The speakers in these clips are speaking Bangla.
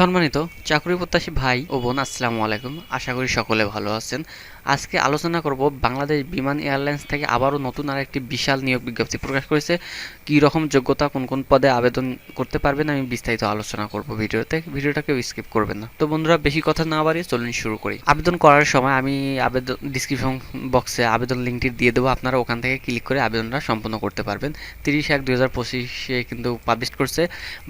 সম্মানিত চাকরি প্রত্যাশী ভাই ও বোন, আসসালামু আলাইকুম। আশা করি সকলে ভালো আছেন। আজকে আলোচনা করব বাংলাদেশ বিমান এয়ারলাইন্স থেকে আবারও নতুন আর একটি বিশাল নিয়োগ বিজ্ঞপ্তি প্রকাশ করেছে। কী রকম যোগ্যতা, কোন কোন পদে আবেদন করতে পারবেন, আমি বিস্তারিত আলোচনা করব ভিডিওতে। ভিডিওটাকে স্কিপ করবেন না। তো বন্ধুরা, বেশি কথা না বাড়িয়ে চলুন শুরু করি। আবেদন করার সময় আমি আবেদন ডিসক্রিপশন বক্সে আবেদন লিঙ্কটি দিয়ে দেবো। আপনারা ওখান থেকে ক্লিক করে আবেদনটা সম্পন্ন করতে পারবেন। তিরিশ এক দুই হাজার পঁচিশে কিন্তু পাবলিশ করছে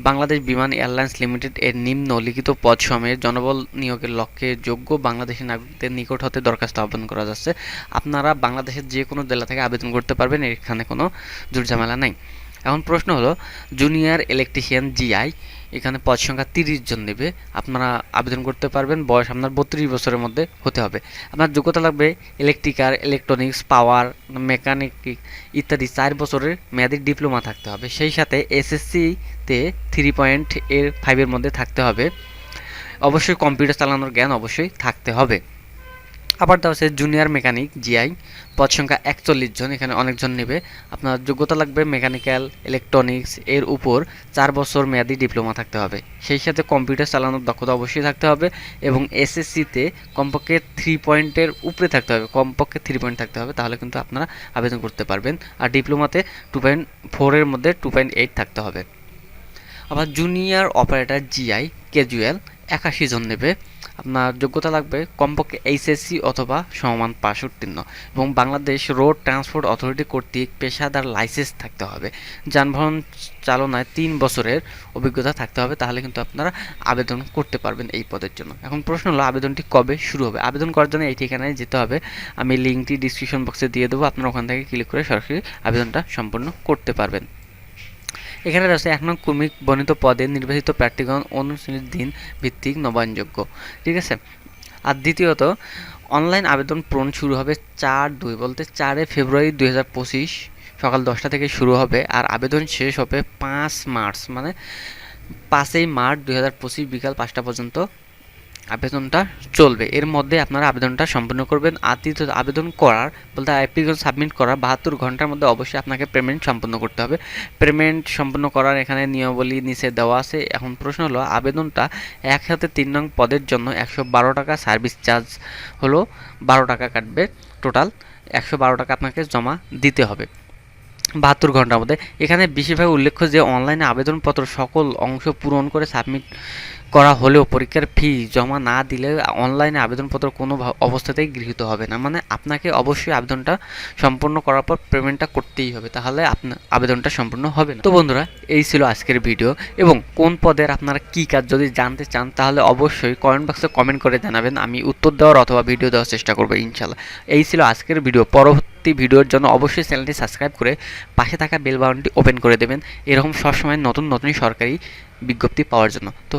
বাংলাদেশ বিমান এয়ারলাইন্স লিমিটেড এর নিম্ন লিখিত পদ সময়ে জনবল নিয়োগের লক্ষ্যে যোগ্য বাংলাদেশি নাগরিকদের নিকট হতে দরখাস্ত আবেদন করা যাচ্ছে। আপনারা বাংলাদেশের যে কোনো জেলা থেকে আবেদন করতে পারবেন, এখানে কোনো ঝামেলা নাই। এখন প্রশ্ন হলো জুনিয়র ইলেকট্রিশিয়ান জিআই এখানে পদ সংখ্যা তিরিশ জন নেবে। আপনারা আবেদন করতে পারবেন, বয়স আপনার বত্রিশ বছরের মধ্যে হতে হবে। আপনার যোগ্যতা লাগবে ইলেকট্রিক্যাল ইলেকট্রনিক্স পাওয়ার মেকানিক ইত্যাদি চার বছরের মেয়াদি ডিপ্লোমা থাকতে হবে। সেই সাথে এসএসসিতে থ্রি পয়েন্ট এর ফাইভের মধ্যে থাকতে হবে। অবশ্যই কম্পিউটার চালানোর জ্ঞান অবশ্যই থাকতে হবে। আবার দেওয়া আছে জুনিয়র মেকানিক জিআই পদ সংখ্যা একচল্লিশ জন, এখানে অনেকজন নেবে। আপনার যোগ্যতা লাগবে মেকানিক্যাল ইলেকট্রনিক্স এর উপর চার বছর মেয়াদি ডিপ্লোমা থাকতে হবে। সেই সাথে কম্পিউটার চালানোর দক্ষতা অবশ্যই থাকতে হবে এবং এসএসসিতে কমপক্ষে থ্রি পয়েন্টের উপরে থাকতে হবে। কমপক্ষে থ্রি পয়েন্ট থাকতে হবে, তাহলে কিন্তু আপনারা আবেদন করতে পারবেন। আর ডিপ্লোমাতে টু পয়েন্ট ফোরের মধ্যে টু পয়েন্ট এইট থাকতে হবে। আবার জুনিয়র অপারেটর জিআই ক্যাজুয়াল একাশি জন নেবে। আপনার যোগ্যতা লাগবে কমপক্ষে এইচএসসি অথবা সমমান পাশ উত্তীর্ণ এবং বাংলাদেশ রোড ট্রান্সপোর্ট অথরিটি কর্তৃক পেশাদার লাইসেন্স থাকতে হবে। যানবাহন চালনায় তিন বছরের অভিজ্ঞতা থাকতে হবে, তাহলে কিন্তু আপনারা আবেদন করতে পারবেন এই পদের জন্য। এখন প্রশ্ন হলো, আবেদনটি কবে শুরু হবে? আবেদন করার জন্য এই ঠিকানায় যেতে হবে। আমি লিঙ্কটি ডিসক্রিপশন বক্সে দিয়ে দেবো, আপনারা ওখান থেকে ক্লিক করে সরাসরি আবেদনটা সম্পূর্ণ করতে পারবেন। এখানে রয়েছে এক নং কুমিক বর্ণিত পদে নির্বাচিত প্রার্থীগণ অনুশীলনের দিন ভিত্তিক নবায়নযোগ্য। ঠিক আছে? আর দ্বিতীয়ত, অনলাইন আবেদন পূরণ শুরু হবে চার দুই বলতে চারে ফেব্রুয়ারি দুই হাজার পঁচিশ সকাল দশটা থেকে শুরু হবে আর আবেদন শেষ হবে পাঁচ মার্চ মানে পাঁচই মার্চ দুই হাজার পঁচিশ বিকাল পাঁচটা পর্যন্ত। আবেদনটা চলবে। এর মধ্যে আপনারা আবেদনটা সম্পূর্ণ করবেন। আর তৃতীয় আবেদন করার বলতে অ্যাপ্লিকেশন সাবমিট করার বাহাত্তর ঘণ্টার মধ্যে অবশ্যই আপনাকে পেমেন্ট সম্পন্ন করতে হবে। পেমেন্ট সম্পন্ন করার এখানে নিয়মাবলী নিচে দেওয়া আছে। এখন প্রশ্ন হলো, আবেদনটা এক হাতে তিন নং পদের জন্য একশো বারো টাকা সার্ভিস চার্জ হলো বারো টাকা কাটবে টোটাল একশো বারো টাকা আপনাকে জমা দিতে হবে। বাহাত্তর ঘণ্টার মধ্যে। এখানে বেশিরভাগ উল্লেখ্য যে অনলাইনে আবেদনপত্র সকল অংশ পূরণ করে সাবমিট করা হলেও পরীক্ষার ফি জমা না দিলে অনলাইনে আবেদনপত্র কোনো অবস্থাতেই গৃহীত হবে না। মানে আপনাকে অবশ্যই আবেদনটা সম্পূর্ণ করার পর পেমেন্টটা করতেই হবে। তাহলে আপনার আবেদনটা সম্পূর্ণ হবে না। তো বন্ধুরা, এই ছিল আজকের ভিডিও এবং কোন পদের আপনারা কী কাজ যদি জানতে চান, তাহলে অবশ্যই কমেন্ট বক্সে কমেন্ট করে জানাবেন। আমি উত্তর দেওয়ার অথবা ভিডিও দেওয়ার চেষ্টা করব, ইনশাল্লাহ। এই ছিল আজকের ভিডিও পরবর্তী ভিডিওর জন্য অবশ্যই চ্যানেলটি সাবস্ক্রাইব করে পাশে থাকা বেল বাটনটি ওপেন করে দেবেন। এরকম সবসময় নতুন নতুন সরকারি বিজ্ঞপ্তি পাওয়ার জন্য। তো